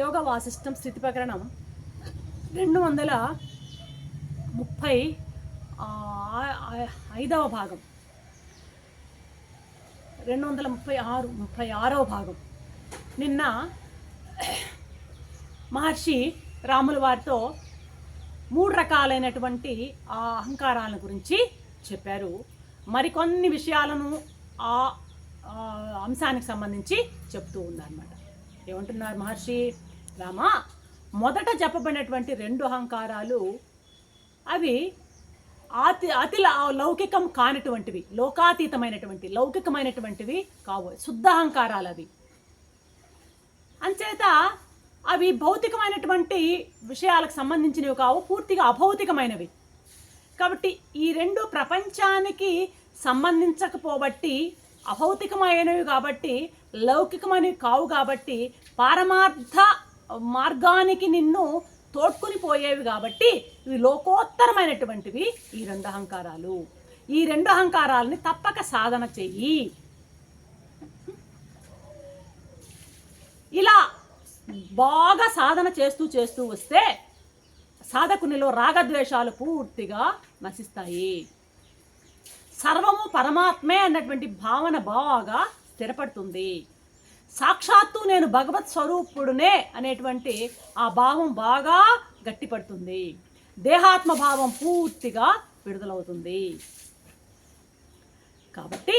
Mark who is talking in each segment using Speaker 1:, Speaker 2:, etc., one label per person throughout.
Speaker 1: యోగ వాసిష్టం స్థితి ప్రకరణం రెండు వందల ముప్పై ఐదవ భాగం. రెండు వందల ముప్పై ఆరు ముప్పై ఆరవ భాగం. నిన్న మహర్షి రాముల వారితో మూడు రకాలైనటువంటి ఆ అహంకారాల గురించి చెప్పారు. మరికొన్ని విషయాలను ఆ ఆ అంశానికి సంబంధించి చెప్తూ ఉన్నారన్నమాట. ఏమంటున్నారు మహర్షి? రామ మొదట చెప్పబడినటువంటి రెండు అహంకారాలు అవి అతి అతి లౌకికం కానటువంటివి లోకాతీతమైనటువంటి లౌకికమైనటువంటివి కావు శుద్ధ అహంకారాలు అవి. అంచేత అవి భౌతికమైనటువంటి విషయాలకు సంబంధించినవి కావు పూర్తిగా అభౌతికమైనవి. కాబట్టి ఈ రెండు ప్రపంచానికి సంబంధించకపోబట్టి అభౌతికమైనవి కాబట్టి లౌకికమైనవి కావు కాబట్టి పారమార్థ మార్గానికి నిన్ను తోడ్కొని పోయేవి కాబట్టి ఇవి లోకోత్తరమైనటువంటివి ఈ రెండు అహంకారాలు. ఈ రెండు అహంకారాలని తప్పక సాధన చెయ్యి. ఇలా బాగా సాధన చేస్తూ చేస్తూ వస్తే సాధకునిలో రాగద్వేషాలు పూర్తిగా నశిస్తాయి. సర్వము పరమాత్మే అన్నటువంటి భావన బాగా స్థిరపడుతుంది. సాక్షాత్తు నేను భగవత్ స్వరూపుడునే అనేటువంటి ఆ భావం బాగా గట్టిపడుతుంది. దేహాత్మ భావం పూర్తిగా విడుదలవుతుంది. కాబట్టి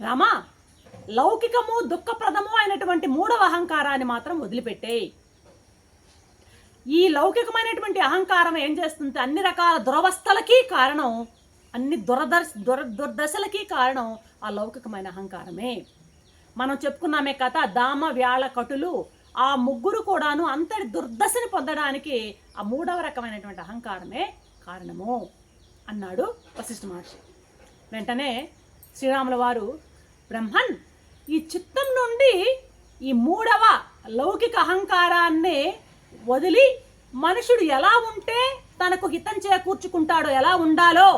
Speaker 1: రామ లౌకికము దుఃఖప్రదము అయినటువంటి మూడవ అహంకారాన్ని మాత్రం వదిలిపెట్టేయి. ఈ లౌకికమైనటువంటి అహంకారం ఏం చేస్తుంది? అన్ని రకాల దురవస్థలకి కారణం అన్ని దురదర్శ దుర దుర్దశలకి కారణం ఆ లౌకికమైన అహంకారమే. మనం చెప్పుకున్నామే కథ దామ వ్యాళ కటులు. ఆ ముగ్గురు కూడాను అంతటి దుర్దశని పొందడానికి ఆ మూడవ రకమైనటువంటి అహంకారమే కారణము అన్నాడు వశిష్ఠ మహర్షి. వెంటనే శ్రీరాముల వారు బ్రహ్మన్ ఈ చిత్తం నుండి ఈ మూడవ లౌకిక అహంకారాన్ని వదిలి మనుషుడు ఎలా ఉంటే తనకు హితం చేకూర్చుకుంటాడో ఎలా ఉండాలో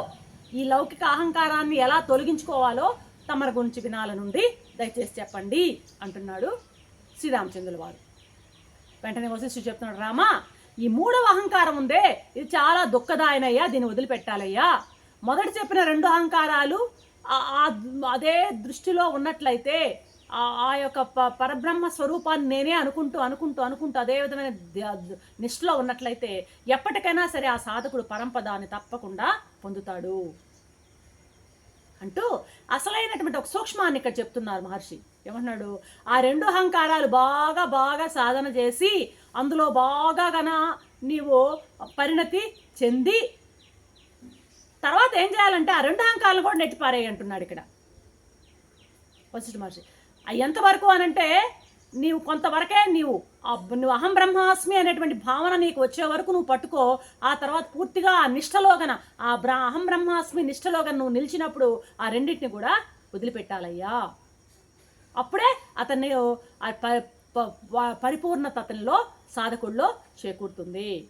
Speaker 1: ఈ లౌకిక అహంకారాన్ని ఎలా తొలగించుకోవాలో తమరి గురించి వినాల నుండి దయచేసి చెప్పండి అంటున్నాడు శ్రీరామచంద్రుల వారు. వెంటనే వశిష్ఠుడు చెప్తున్నాడు రామా ఈ మూడవ అహంకారం ఉందే. ఇది చాలా దుఃఖదాయనయ్యా దీన్ని వదిలిపెట్టాలయ్యా. మొదట చెప్పిన రెండు అహంకారాలు ఆ- అదే దృష్టిలో ఉన్నట్లయితే ఆ యొక్క పరబ్రహ్మ స్వరూపాన్ని నేనే అనుకుంటూ అనుకుంటూ అనుకుంటూ అదే విధమైన నిష్ఠలో ఉన్నట్లయితే ఎప్పటికైనా సరే ఆ సాధకుడు పరంపదాన్ని తప్పకుండా పొందుతాడు. అంటూ అసలైనటువంటి ఒక సూక్ష్మాన్ని ఇక్కడ చెప్తున్నారు మహర్షి. ఏమంటున్నాడు? ఆ రెండు అహంకారాలు బాగా బాగా సాధన చేసి అందులో బాగా గన నీవు పరిణతి చెంది తర్వాత ఏం చేయాలంటే ఆ రెండు అహంకారాలు కూడా నెట్టిపారాయి అంటున్నాడు ఇక్కడ. వశిష్ఠ మహర్షి అవి ఎంతవరకు అనంటే నీవు కొంతవరకే నీవు నువ్వు అహం బ్రహ్మాస్మి అనేటువంటి భావన నీకు వచ్చే వరకు నువ్వు పట్టుకో. ఆ తర్వాత పూర్తిగా ఆ నిష్టలోగన ఆ బ్ర అహం బ్రహ్మాస్మి నిష్టలోగన నువ్వు నిలిచినప్పుడు ఆ రెండింటిని కూడా వదిలిపెట్టాలయ్యా. అప్పుడే అతన్ని ప- పరిపూర్ణత అతనిలో సాధకుల్లో చేకూరుతుంది.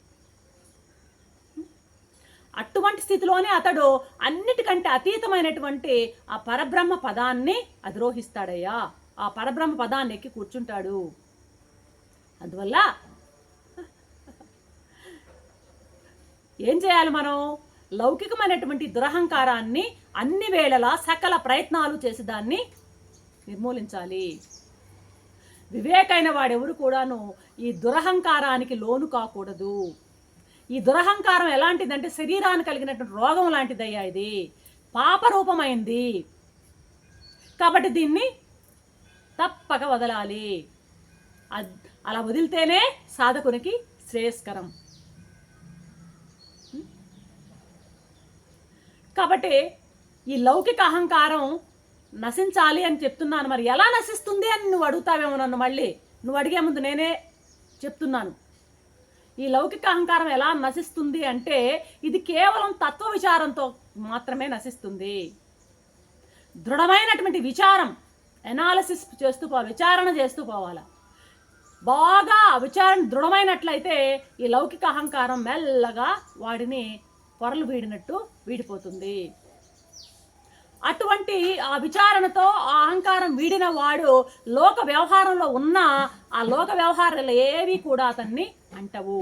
Speaker 1: అటువంటి స్థితిలోనే అతడు అన్నిటికంటే అతీతమైనటువంటి ఆ పరబ్రహ్మ పదాన్ని అధిరోహిస్తాడయ్యా. ఆ పరబ్రహ్మ పదాన్ని ఎక్కి కూర్చుంటాడు. అందువల్ల ఏం చేయాలి మనం? లౌకికమైనటువంటి దురహంకారాన్ని అన్ని వేళలా సకల ప్రయత్నాలు చేసి దాన్ని నిర్మూలించాలి. వివేకైన వాడెవరు కూడాను ఈ దురహంకారానికి లోను కాకూడదు. ఈ దురహంకారం ఎలాంటిదంటే శరీరానికి కలిగినటువంటి రోగం లాంటిదయ్యా ఇది. పాపరూపమైంది. కాబట్టి దీన్ని తప్పక వదలాలి. అలా వదిలితేనే సాధకునికి శ్రేయస్కరం. కాబట్టి ఈ లౌకిక అహంకారం నశించాలి అని చెప్తున్నాను మరి. ఎలా నశిస్తుంది అని నువ్వు అడుగుతావేమో నన్ను మళ్ళీ. నువ్వు అడిగే ముందు నేనే చెప్తున్నాను. ఈ లౌకిక అహంకారం ఎలా నశిస్తుంది అంటే ఇది కేవలం తత్వ విచారంతో మాత్రమే నశిస్తుంది. దృఢమైనటువంటి విచారం ఎనాలిసిస్ చేస్తూ పోవాలి విచారణ చేస్తూ పోవాలి? బాగా విచారణ దృఢమైనట్లయితే ఈ లౌకిక అహంకారం మెల్లగా వాడిని పొరలు వీడినట్టు వీడిపోతుంది. అటువంటి ఆ విచారణతో ఆ అహంకారం వీడిన వాడు లోక వ్యవహారంలో ఉన్న ఆ లోక వ్యవహారాలు ఏవి కూడా అతన్ని అంటవు.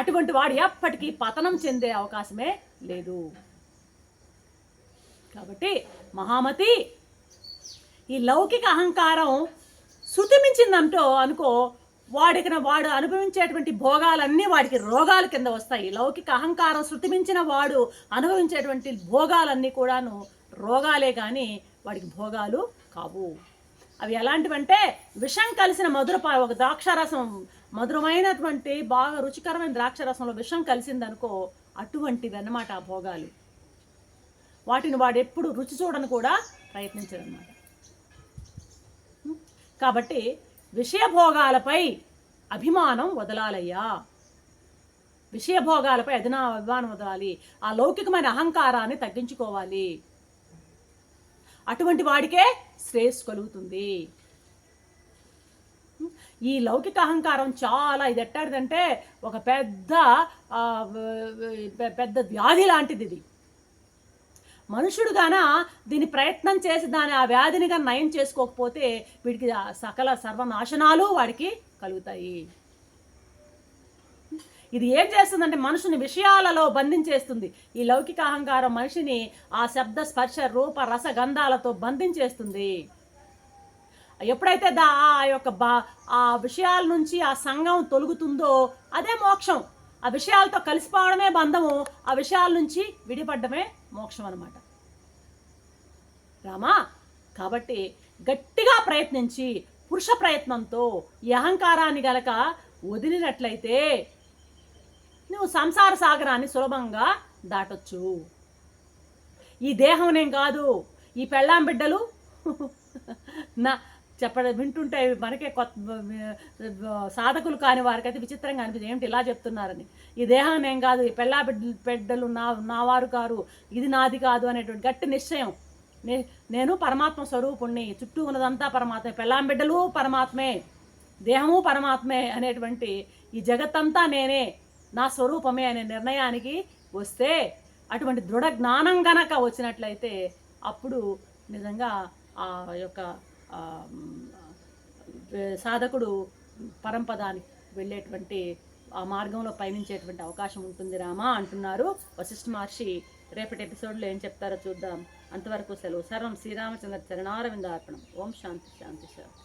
Speaker 1: అటువంటి వాడు ఎప్పటికీ పతనం చెందే అవకాశమే లేదు. కాబట్టి మహామతి ఈ లౌకిక అహంకారం శృతిమించిందంటో అనుకో వాడికి వాడు అనుభవించేటువంటి భోగాలన్నీ వాడికి రోగాల కింద వస్తాయి. లౌకిక అహంకారం శృతిమించిన వాడు అనుభవించేటువంటి భోగాలన్నీ కూడాను రోగాలే కానీ వాడికి భోగాలు కావు. అవి ఎలాంటివంటే విషం కలిసిన మధుర ఒక ద్రాక్షారసం మధురమైనటువంటి బాగా రుచికరమైన ద్రాక్షారసంలో విషం కలిసిందనుకో అటువంటివి అన్నమాట ఆ భోగాలు. వాటిని వాడు ఎప్పుడు రుచి చూడని కూడా ప్రయత్నించడన్నమాట కాబట్టి విషయభోగాలపై అభిమానం వదలాలయ్యా. విషయభోగాలపై అధినా అభిమానం వదలాలి. ఆ లౌకికమైన అహంకారాన్ని తగ్గించుకోవాలి. అటువంటి వాడికే శ్రేయస్సు కలుగుతుంది. ఈ లౌకిక అహంకారం చాలా ఇది ఎట్టాడిదంటే ఒక పెద్ద పెద్ద వ్యాధి లాంటిది ఇది మనుషుడు గాన దీని ప్రయత్నం చేసి దాని ఆ వ్యాధినిగా నయం చేసుకోకపోతే వీడికి సకల సర్వనాశనాలు వాడికి కలుగుతాయి. ఇది ఏం చేస్తుందంటే మనుషుని విషయాలలో బంధించేస్తుంది. ఈ లౌకిక అహంకారం మనిషిని ఆ శబ్ద స్పర్శ రూప రస గంధాలతో బంధించేస్తుంది. ఎప్పుడైతే దా ఆ యొక్క బా ఆ విషయాల నుంచి ఆ సంఘం తొలుగుతుందో అదే మోక్షం. ఆ విషయాలతో కలిసిపోవడమే బంధము. ఆ విషయాల నుంచి విడిపడ్డమే మోక్షం అనమాట రామా కాబట్టి గట్టిగా ప్రయత్నించి పురుష ప్రయత్నంతో ఈ అహంకారాన్ని గలక వదిలినట్లయితే నువ్వు సంసార సాగరాన్ని సులభంగా దాటొచ్చు. ఈ దేహం నేను కాదు ఈ పెళ్ళాం బిడ్డలు నా చెప్పడం వింటుంటే మనకే కొత్త సాధకులు కాని వారికైతే విచిత్రంగా అనిపిస్తుంది. ఏమిటి ఇలా చెప్తున్నారని. ఈ దేహం నేను కాదు ఈ పెళ్ళా బిడ్డ బిడ్డలు నా నా వారు కారు ఇది నాది కాదు అనేటువంటి గట్టి నిశ్చయం. నే నేను పరమాత్మ స్వరూపుణ్ణి చుట్టూ ఉన్నదంతా పరమాత్మే పెళ్ళాం బిడ్డలు పరమాత్మే దేహము పరమాత్మే అనేటువంటి ఈ జగత్తంతా నేనే నా స్వరూపమే అనే నిర్ణయానికి వస్తే అటువంటి దృఢ జ్ఞానం గనక వచ్చినట్లయితే అప్పుడు నిజంగా ఆ యొక్క సాధకుడు పరంపదానికి వెళ్ళేటువంటి ఆ మార్గంలో పయనించేటువంటి అవకాశం ఉంటుంది రామా అంటున్నారు. వశిష్ఠ మహర్షి రేపటి ఎపిసోడ్లో ఏం చెప్తారో చూద్దాం. అంతవరకు సెలవు. సర్వం శ్రీరామచంద్ర చరణారవింద అర్పణం ఓం శాంతి శాంతి శాంతి.